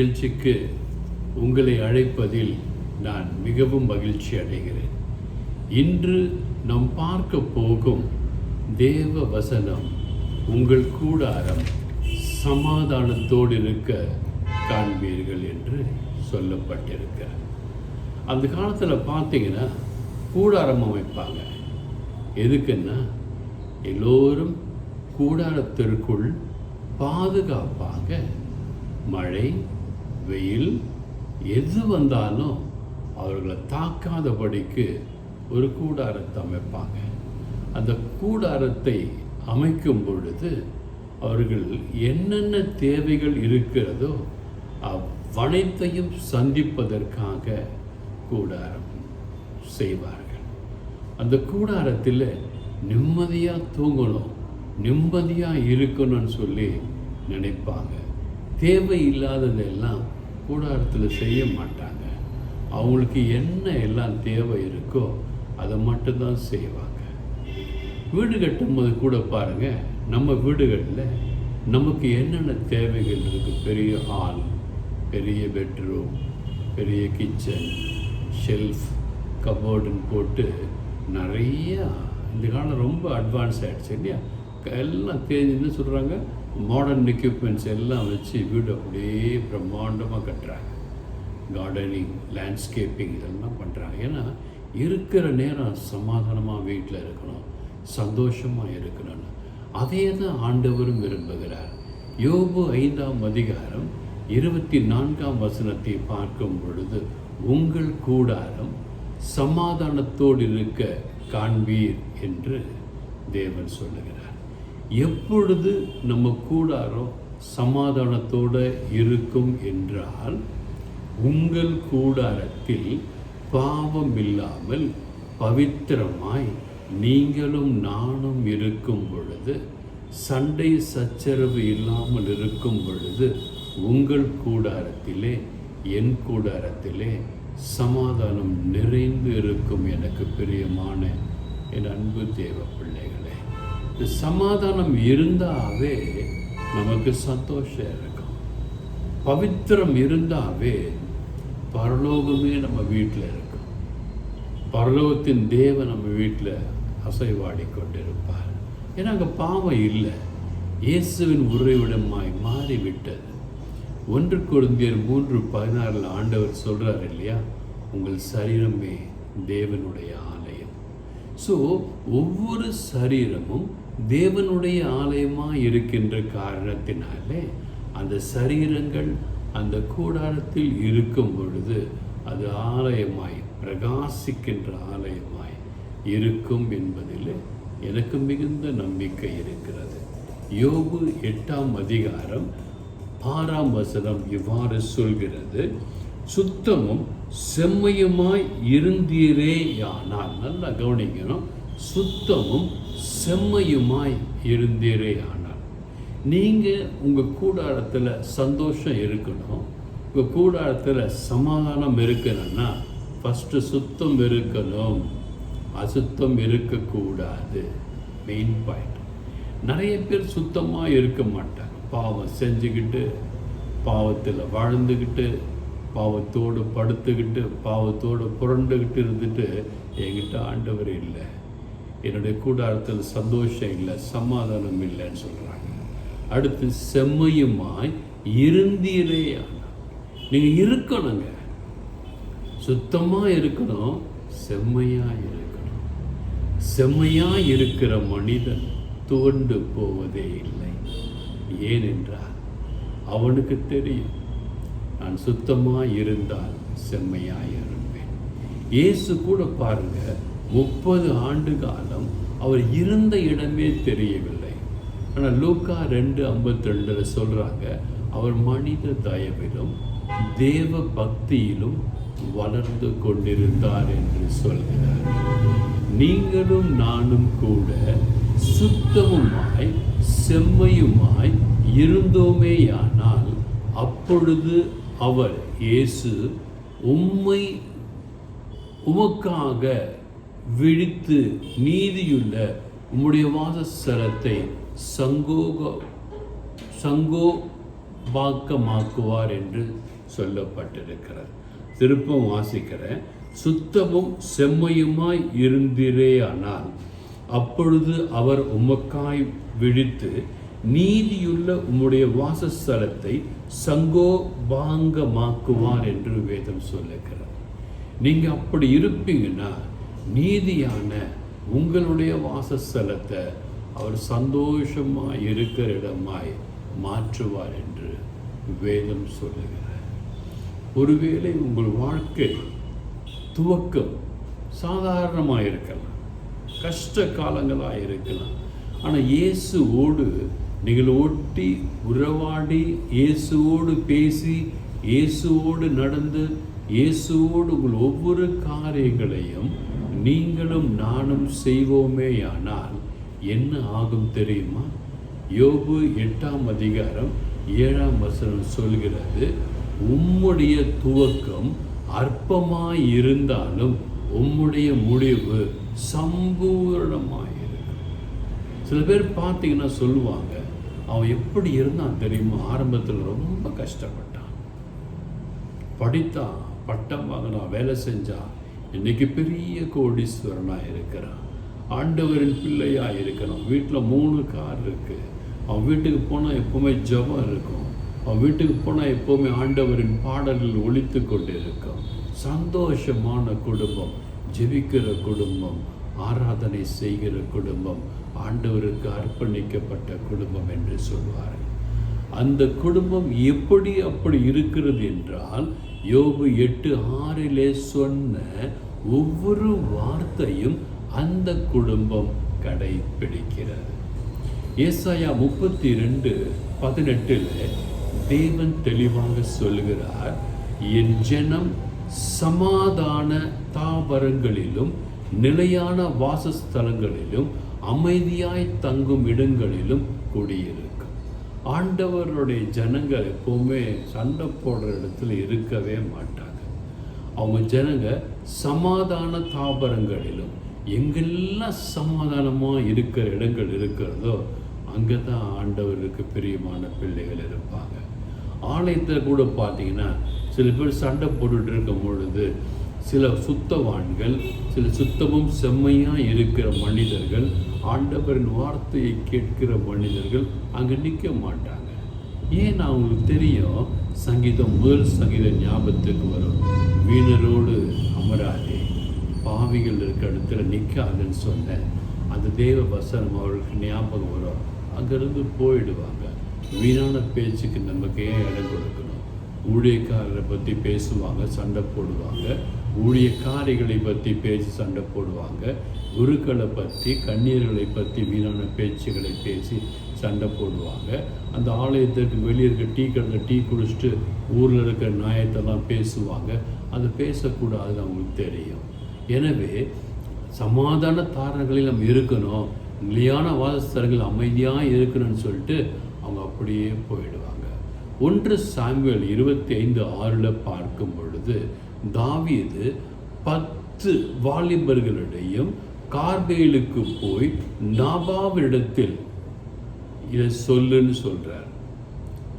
நிகழ்ச்சிக்கு உங்களை அழைப்பதில் நான் மிகவும் மகிழ்ச்சி அடைகிறேன். இன்று நாம் பார்க்க போகும் தேவ வசனம் உங்கள் கூடாரம் சமாதானத்தோடு இருக்க காண்பீர்கள் என்று சொல்லப்பட்டிருக்க அந்த காலத்தில் பார்த்தீங்கன்னா கூடாரம் அமைப்பாங்க. எதுக்குன்னா எல்லோரும் கூடாரத்திற்குள் பாதுகாப்பாக மழை வெயில் எது வந்தாலும் அவர்களை தாக்காதபடிக்கு ஒரு கூடாரத்தை அமைப்பாங்க. அந்த கூடாரத்தை அமைக்கும் பொழுது அவர்கள் என்னென்ன தேவைகள் இருக்கிறதோ அவ்வனைத்தையும் சந்திப்பதற்காக கூடாரம் செய்வார்கள். அந்த கூடாரத்தில் நிம்மதியாக தூங்கணும் நிம்மதியாக இருக்கணும்னு சொல்லி நினைப்பாங்க. தேவை இல்லாததெல்லாம் கூடாரத்தில் செய்ய மாட்டாங்க. அவங்களுக்கு என்ன எல்லாம் தேவை இருக்கோ அதை மட்டும்தான் செய்வாங்க. வீடு கட்டும்போது கூட பாருங்க நம்ம வீடுகளில் நமக்கு என்னென்ன தேவைகள் இருக்குது பெரிய ஹால் பெரிய பெட்ரூம் பெரிய கிச்சன் ஷெல்ஃப் கபோர்டுன்னு போட்டு நிறையா இந்த காலம் ரொம்ப அட்வான்ஸ் ஆகிடுச்சு இல்லையா? எல்லாம் தேஞ்சுன்னு சொல்கிறாங்க மாடர்ன் எக்யூப்மெண்ட்ஸ் எல்லாம் வச்சு வீடு அப்படியே பிரம்மாண்டமாக கட்டுறாங்க. கார்டனிங் லேண்ட்ஸ்கேப்பிங் இதெல்லாம் பண்ணுறாங்க ஏன்னா இருக்கிற நேரம் சமாதானமாக வீட்டில் இருக்கணும். சந்தோஷமாக இருக்கணும்னு. அதே தான் ஆண்டவரும் விரும்புகிறார். யோபு ஐந்தாம் அதிகாரம் இருபத்தி நான்காம் வசனத்தை பார்க்கும் பொழுது உங்கள் கூடாரம் சமாதானத்தோடு இருக்க காண்பீர் என்று தேவன் சொல்லுகிறார். எப்பொழுது நம்ம கூடாரம் சமாதானத்தோடு இருக்கும் என்றால் உங்கள் கூடாரத்தில் பாவம் இல்லாமல் பவித்திரமாய் நீங்களும் நானும் இருக்கும் பொழுது சண்டை சச்சரவு இல்லாமல் இருக்கும் பொழுது உங்கள் கூடாரத்திலே என் கூடாரத்திலே சமாதானம் நிறைந்து இருக்கும் எனக்கு பிரியமான என் அன்பு தேவ பிள்ளை சமாதானம் இருந்தாவே நமக்கு சந்தோஷம் இருக்கும். பவித்திரம் இருந்தாவே பரலோகமே நம்ம வீட்டில் இருக்கும். பரலோகத்தின் தேவை நம்ம வீட்டில் அசைவாடி கொண்டிருப்பார். ஏன்னா அங்கே பாவம் இல்லை. இயேசுவின் உறைவிடமாய் மாறிவிட்டது. ஒன்று குழந்தையர் மூன்று பதினாறில் ஆண்டவர் சொல்கிறார் இல்லையா? உங்கள் சரீரமே தேவனுடைய? ஸோ ஒவ்வொரு சரீரமும் தேவனுடைய ஆலயமாக இருக்கின்ற காரணத்தினாலே அந்த சரீரங்கள் அந்த கூடாரத்தில் இருக்கும் பொழுது அது ஆலயமாய் பிரகாசிக்கின்ற ஆலயமாய் இருக்கும் என்பதில் எனக்கு மிகுந்த நம்பிக்கை இருக்கிறது. யோபு எட்டாம் அதிகாரம் ஆறாம் வசனம் இவ்வாறு சொல்கிறது. சுத்தமும் செம்மையுமாய் இருந்தீரேயானால் நல்லா கவனிக்கணும். சுத்தமும் செம்மையுமாய் இருந்தீரேயானால். நீங்கள் உங்கள் கூடாரத்தில் சந்தோஷம் இருக்கணும். உங்கள் கூடாரத்தில் சமாதானம் இருக்கணும்னா ஃபஸ்ட்டு சுத்தம் இருக்கணும். அசுத்தம் இருக்கக்கூடாது. மெயின் பாயிண்ட் நிறைய பேர் சுத்தமாக இருக்க மாட்டாங்க. பாவம் செஞ்சுக்கிட்டு பாவத்தில் வாழ்ந்துக்கிட்டு பாவத்தோடு படுத்துக்கிட்டு பாவத்தோடு புரண்டுக்கிட்டு இருந்துட்டு என்கிட்ட ஆண்டவர் இல்லை. என்னுடைய கூடாரத்தில் சந்தோஷம் இல்லை சமாதானம் இல்லைன்னு சொல்கிறாங்க அடுத்து செம்மையுமாய் இருந்தீரே நீங்கள் இருக்கணுங்க. சுத்தமாக இருக்கணும் செம்மையாக இருக்கணும். செம்மையாக இருக்கிற மனிதன் துவண்டு போவதே இல்லை. ஏனென்றால் அவனுக்கு தெரியும் நான் சுத்தமாக இருந்தால் செம்மையாக இருப்பேன் இயேசு கூட பாருங்க முப்பது ஆண்டு காலம் அவர் இருந்த இடமே தெரியவில்லை. ஆனால் லூக்கா ரெண்டு ஐம்பத்தி ரெண்டில் சொல்கிறாங்க அவர் மனித தயவிலும் தேவ பக்தியிலும் வளர்ந்து கொண்டிருந்தார் என்று சொல்கிறார். நீங்களும் நானும் கூட சுத்தமுமாய் செம்மையுமாய் இருந்தோமேயானால் அப்பொழுது அவர் இயேசு உம்மை உமக்காக விழித்து நீதியுள்ள உம்முடைய வாசஸ்தலத்தை சங்கோக சங்கோபாக்கமாக்குவார் என்று சொல்லப்பட்டிருக்கிறது. திருப்பம் வாசிக்கிறேன். சுத்தமும் செம்மையுமாய் இருந்திரேயானால் அப்பொழுது அவர் உமக்காய் விழித்து நீதியுள்ள உம்முடைய வாசஸ்தலத்தை சங்கோபாங்கமாக்குவார் என்று வேதம் சொல்லுகிறார் நீங்கள் அப்படி இருப்பீங்கன்னா நீதியான உங்களுடைய வாசஸ்தலத்தை அவர் சந்தோஷமாக இருக்கிற இடமாய் மாற்றுவார் என்று வேதம் சொல்லுகிறார் ஒருவேளை உங்கள் வாழ்க்கை துவக்கம் சாதாரணமாக இருக்கலாம் கஷ்ட காலங்களாக இருக்கலாம் ஆனால் இயேசுவோடு நீங்கள் ஒட்டி உறவாடி இயேசுவோடு பேசி இயேசுவோடு நடந்து இயேசுவோடு உங்கள் ஒவ்வொரு காரியங்களையும் நீங்களும் நானும் செய்வோமேயானால் என்ன ஆகும் தெரியுமா? யோபு எட்டாம் அதிகாரம் ஏழாம் வசனம் சொல்கிறது உம்முடைய துவக்கம் அற்பமாய் இருந்தாலும் உம்முடைய முடிவு சம்பூரணமாயிருக்கும். சில பேர் பார்த்தீங்கன்னா சொல்லுவாங்க அவன் எப்படி இருந்தான் தெரியுமா? ஆரம்பத்தில் ரொம்ப கஷ்டப்பட்டான். படித்தான் பட்டம் வாங்கினான் வேலை செஞ்சான். இன்னைக்கு பெரிய கோடீஸ்வரனாக இருக்கிறான். ஆண்டவரின் பிள்ளையாக இருக்கிறான். வீட்டில் மூணு கார் இருக்குது அவன் வீட்டுக்கு போனால் எப்போவுமே ஜபம் இருக்கும். அவன் வீட்டுக்கு போனால் எப்போவுமே ஆண்டவரின் பாடலில் ஒழித்து கொண்டு இருக்கும் சந்தோஷமான குடும்பம் ஜெபிக்கிற குடும்பம் ஆராதனை செய்கிற குடும்பம் ஆண்டவருக்கு அர்ப்பணிக்கப்பட்ட குடும்பம் என்று சொல்வார்கள். அந்த குடும்பம் எப்படி அப்படி இருக்கிறது என்றால் யோபு எட்டு ஆறிலே சொன்ன ஒவ்வொரு வார்த்தையும் அந்த குடும்பம் கடைபிடிக்கிறது ஏசாயா முப்பத்தி ரெண்டு பதினெட்டில் தேவன் தெளிவாக சொல்கிறார் என் ஜனம் சமாதான தாவரங்களிலும் நிலையான வாசஸ்தலங்களிலும் அமைதியாய் தங்கும் இடங்களிலும் குடியிருக்கும் ஆண்டவருடைய ஜனங்கள் எப்போவுமே சண்டை போடுற இடத்துல இருக்கவே மாட்டாங்க. அவங்க ஜனங்க சமாதான தாபரங்களிலும் எங்கெல்லாம் சமாதானமாக இருக்கிற இடங்கள் இருக்கிறதோ அங்கே தான் ஆண்டவருக்கு பிரியமான பிள்ளைகள் இருப்பாங்க. ஆலயத்தில் கூட பார்த்தீங்கன்னா சில பேர் சண்டை போட்டுட்டு இருக்கும் பொழுது சில சுத்தவான்கள் சில சுத்தமும் செம்மையாக இருக்கிற மனிதர்கள் ஆண்டவரின் வார்த்தையை கேட்கிற மனிதர்கள் அங்கே நிற்க மாட்டாங்க. ஏன் அவங்களுக்கு தெரியும்? சங்கீதம் முதல் சங்கீதம் ஞாபகத்துக்கு வரும். வீணரோடு அமராதே பாவிகள் இருக்க இடத்துல நிற்காதுன்னு சொன்னேன் அந்த தேவ வசனம் அவர்களுக்கு ஞாபகம் வரும். அங்கேருந்து போயிடுவாங்க. வீணான பேச்சுக்கு நமக்கு ஏன் இடம் கொடுக்கணும். ஊழியக்காரரை பற்றி பேசுவாங்க சண்டை போடுவாங்க. ஊழியக்காரிகளை பற்றி பேசி சண்டை போடுவாங்க. குருக்களை பற்றி கண்ணீர்களை பற்றி வீணான பேச்சுகளை பேசி சண்டை போடுவாங்க. அந்த ஆலயத்திற்கு வெளியே இருக்க டீ கடையில் டீ குடிச்சிட்டு ஊரில் இருக்கிற நியாயத்தெல்லாம் பேசுவாங்க. அது பேசக்கூடாதுன்னு அவங்களுக்கு தெரியும். எனவே சமாதான தாரங்களில் நம்ம இருக்கணும். நிலையான வாசஸ்தரங்கள் அமைதியாக இருக்கணும்னு சொல்லிட்டு அவங்க அப்படியே போயிடுவாங்க. ஒன்று சாம்பியல் இருபத்தி ஐந்து ஆறில் பார்க்கும் பொழுது தாவீது பத்து வாலிபர்களிடையும் கார்பேலுக்கு போய் நாபாவிடத்தில் இதை சொல்லுன்னு சொல்கிறார்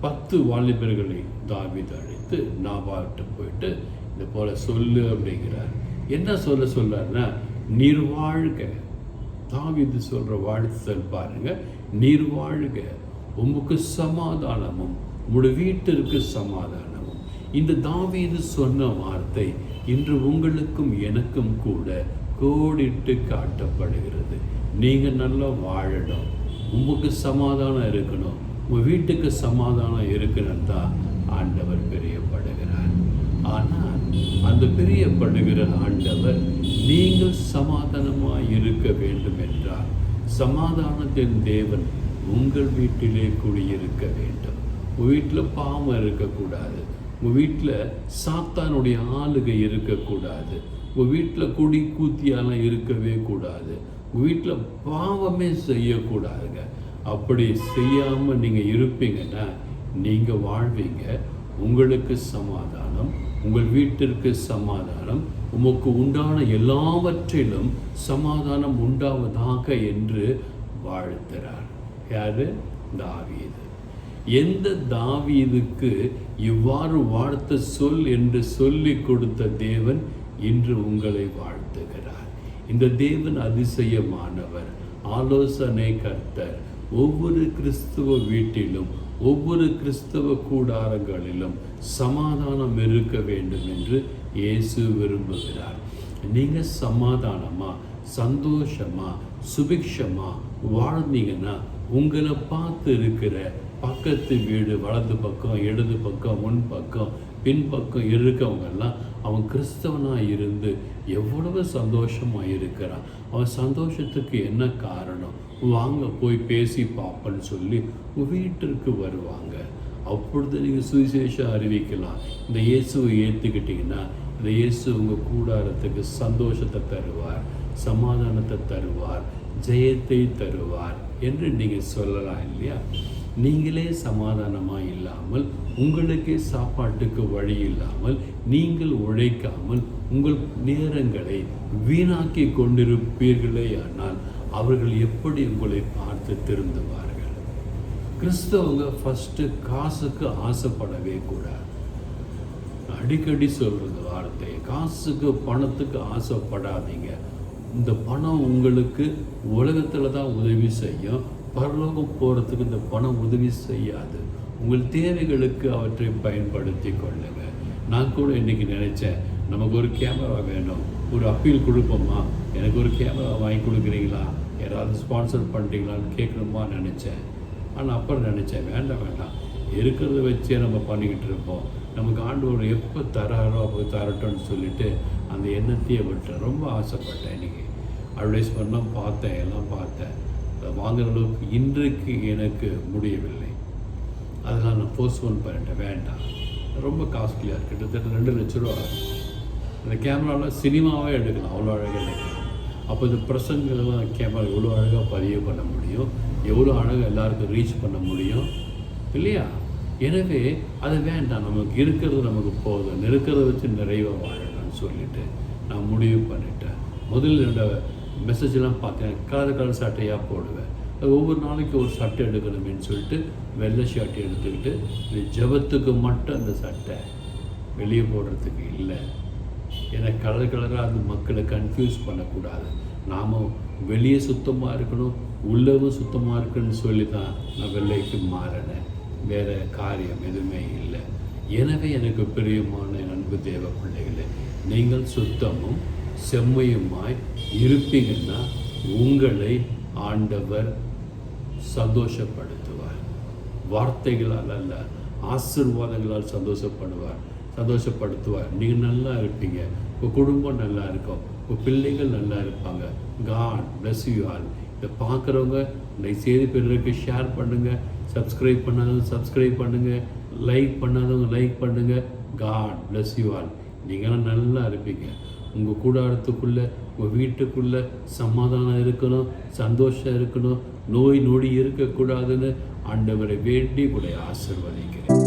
பத்து வாலிபர்களை தாவீது அழைத்து நாபாவிட்ட போயிட்டு இது போல சொல்லு அப்படிங்கிறார். என்ன சொல்ல சொல்றாருன்னா நீர் வாழ்க தாவீது சொல்ற வாழ்த்துதல் பாருங்க. நீர் வாழ்க உமக்கு சமாதானமும் உங்களோட வீட்டிற்கு சமாதானம் இந்த தாவீது சொன்ன வார்த்தை இன்று உங்களுக்கும் எனக்கும் கூட கோடிட்டு காட்டப்படுகிறது. நீங்க நல்லா வாழணும். உங்களுக்கு சமாதானம் இருக்கணும். உங்க வீட்டுக்கு சமாதானம் இருக்கணும் தான் ஆண்டவர் பிரியப்படுகிறார். ஆனால் அந்த பிரியப்படுகிற ஆண்டவர் நீங்கள் சமாதானமாக இருக்க வேண்டும் என்றால் சமாதானத்தின் தேவன் உங்கள் வீட்டிலே குடியிருக்க வேண்டும். வீட்டில் பாவம் இருக்கக்கூடாது. உங்கள் வீட்டில் சாத்தானுடைய ஆளுகை இருக்கக்கூடாது. உங்கள் வீட்டில் குடி கூத்தியாலாம் இருக்கவே கூடாது. உங்கள் வீட்டில் பாவமே செய்யக்கூடாதுங்க. அப்படி செய்யாமல் நீங்கள் இருப்பீங்கன்னா நீங்கள் வாழ்வீங்க. உங்களுக்கு சமாதானம் உங்கள் வீட்டிற்கு சமாதானம் உமக்கு உண்டான எல்லாவற்றிலும் சமாதானம் உண்டாவதாக என்று வாழ்த்துறார் யாரு? தாவீது எந்த தாவீதுக்கு இவ்வாறு வாழ்த்த சொல் என்று சொல்லி கொடுத்த தேவன் இன்று உங்களை வாழ்த்துகிறார். இந்த தேவன் அதிசயமானவர். ஆலோசனை கர்த்தர். ஒவ்வொரு கிறிஸ்துவ வீட்டிலும் ஒவ்வொரு கிறிஸ்தவ கூடாரங்களிலும் சமாதானம் இருக்க வேண்டும் என்று இயேசு விரும்புகிறார். நீங்கள் சமாதானமா? சந்தோஷமா சுபிக்ஷமா வாழ்ந்தீங்கன்னா உங்களை பார்த்து இருக்கிற பக்கத்து வீடு வலது பக்கம் இடது பக்கம் முன் பக்கம் பின்பக்கம் இருக்கவங்கெல்லாம் அவன் கிறிஸ்தவனாக இருந்து எவ்வளவு சந்தோஷமாக இருக்கிறான். அவன் சந்தோஷத்துக்கு என்ன காரணம்? வாங்க போய் பேசி பார்ப்பன்னு சொல்லி வீட்டிற்கு வருவாங்க. அப்பொழுது நீங்கள் சுவிசேஷம் அறிவிக்கலாம். இந்த இயேசுவை ஏற்றுக்கிட்டிங்கன்னா இந்த இயேசு உங்கள் கூடாரத்துக்கு சந்தோஷத்தை தருவார். சமாதானத்தை தருவார் ஜெயத்தை தருவார் என்று நீங்கள் சொல்லலாம் இல்லையா? நீங்களே சமாதானமாக இல்லாமல் உங்களுக்கே சாப்பாட்டுக்கு வழி இல்லாமல் நீங்கள் உழைக்காமல் உங்கள் நேரங்களை வீணாக்கி கொண்டிருப்பீர்களே ஆனால் அவர்கள் எப்படி உங்களை பார்த்து திருந்துவார்கள்? கிறிஸ்தவங்க ஃபஸ்ட்டு காசுக்கு ஆசைப்படவே கூடாது. அடிக்கடி சொல்கிறது வார்த்தை காசுக்கு பணத்துக்கு ஆசைப்படாதீங்க. இந்த பணம் உங்களுக்கு உலகத்தில் தான் உதவி செய்யும். பரலோகம் போகிறதுக்கு இந்த பணம் உதவி செய்யாது. உங்கள் தேவைகளுக்கு அவற்றை பயன்படுத்தி கொள்ளுங்க. நான் கூட இன்றைக்கி நினச்சேன் நமக்கு ஒரு கேமரா வேணும். ஒரு அப்பீல் கொடுப்போமா? எனக்கு ஒரு கேமரா வாங்கி கொடுக்குறீங்களா? யாராவது ஸ்பான்சர் பண்ணுறீங்களான்னு கேட்கணுமா நினச்சேன். ஆனால் அப்புறம் நினச்சேன் வேண்டாம் வேண்டாம். இருக்கிறத வச்சே நம்ம பண்ணிக்கிட்டு இருப்போம். நமக்கு ஆண்டவர் எப்போ தராரோ அப்போ தரட்டும்னு சொல்லிட்டு அந்த எண்ணத்தையே விட்டேன். ரொம்ப ஆசைப்பட்டேன் இன்றைக்கி அட்வர்டைஸ்மெண்ட்லாம் பார்த்தேன் எல்லாம் பார்த்தேன். வாங்குற அளவுக்கு இன்றைக்கு எனக்கு முடியவில்லை. அதெல்லாம் நான் போஸ்ட்போன் பண்ணிட்டேன். வேண்டாம். ரொம்ப காஸ்ட்லியாக இருக்குது கிட்டத்தட்ட ரெண்டு லட்ச ரூபா அந்த கேமராவில் சினிமாவே எடுக்கலாம். அவ்வளோ அழகாக எடுக்கலாம். அப்போ இந்த பிரசங்கெல்லாம் கேமரா எவ்வளோ அழகாக பதிவு பண்ண முடியும்? எவ்வளோ அழகாக எல்லாருக்கும் ரீச் பண்ண முடியும்? இல்லையா? எனவே அது வேண்டாம். நமக்கு இருக்கிறது நமக்கு போதும். இருக்கிறத வச்சு நிறைவாக வாழணும். வாழலாம்னு சொல்லிட்டு நான் முடிவு பண்ணிட்டேன். முதல்ல என்னோடய மெசேஜ்லாம் பார்த்தேன். கலர் கலர் சட்டையாக போடுவேன். அது ஒவ்வொரு நாளைக்கு ஒரு சட்டை எடுக்கணுமேன்னு சொல்லிட்டு வெள்ளை ஷர்ட் எடுத்துக்கிட்டு இந்த ஜெபத்துக்கு மட்டும் அந்த சட்டை வெளியே போடுறதுக்கு இல்லை. ஏன்னா கலர் கலராக அந்த மக்களை கன்ஃபியூஸ் பண்ணக்கூடாது. நாம் வெளியே சுத்தமாக இருக்கணும் உள்ளவும் சுத்தமாக இருக்குன்னு சொல்லி தான் நான் வெள்ளைக்கு மாறினேன். வேறு காரியம் எதுவுமே இல்லை. எனவே எனக்கு பிரியமான அன்பு தேவ பிள்ளைகளே நீங்கள் சுத்தமும் செம்மையுமாய் இருப்பீங்கன்னா உங்களை ஆண்டவர் சந்தோஷப்படுத்துவார். வார்த்தைகளால் அல்ல ஆசீர்வாதங்களால் சந்தோஷப்படுவார் சந்தோஷப்படுத்துவார். நீங்கள் நல்லா இருப்பீங்க உங்கள் குடும்பம் நல்லா இருக்கும் உங்கள் பிள்ளைகள் நல்லா இருப்பாங்க. காட் பிளஸ் யூ ஆல் இதை பார்க்குறவங்க இந்த செய்தி பிறருக்கு ஷேர் பண்ணுங்கள் சப்ஸ்கிரைப் பண்ணாதவங்க சப்ஸ்கிரைப் பண்ணுங்கள் லைக் பண்ணாதவங்க லைக் பண்ணுங்கள் காட் பிளஸ் யூ ஆல் நீங்களாம் நல்லா இருப்பீங்க. உங்கள் கூடாரத்துக்குள்ளே உங்கள் வீட்டுக்குள்ளே சமாதானம் இருக்கணும் சந்தோஷம் இருக்கணும் நோய் நொடி இருக்கக்கூடாதுன்னு ஆண்டவரை வேண்டி உங்களை ஆசிர்வதிக்கிறேன்.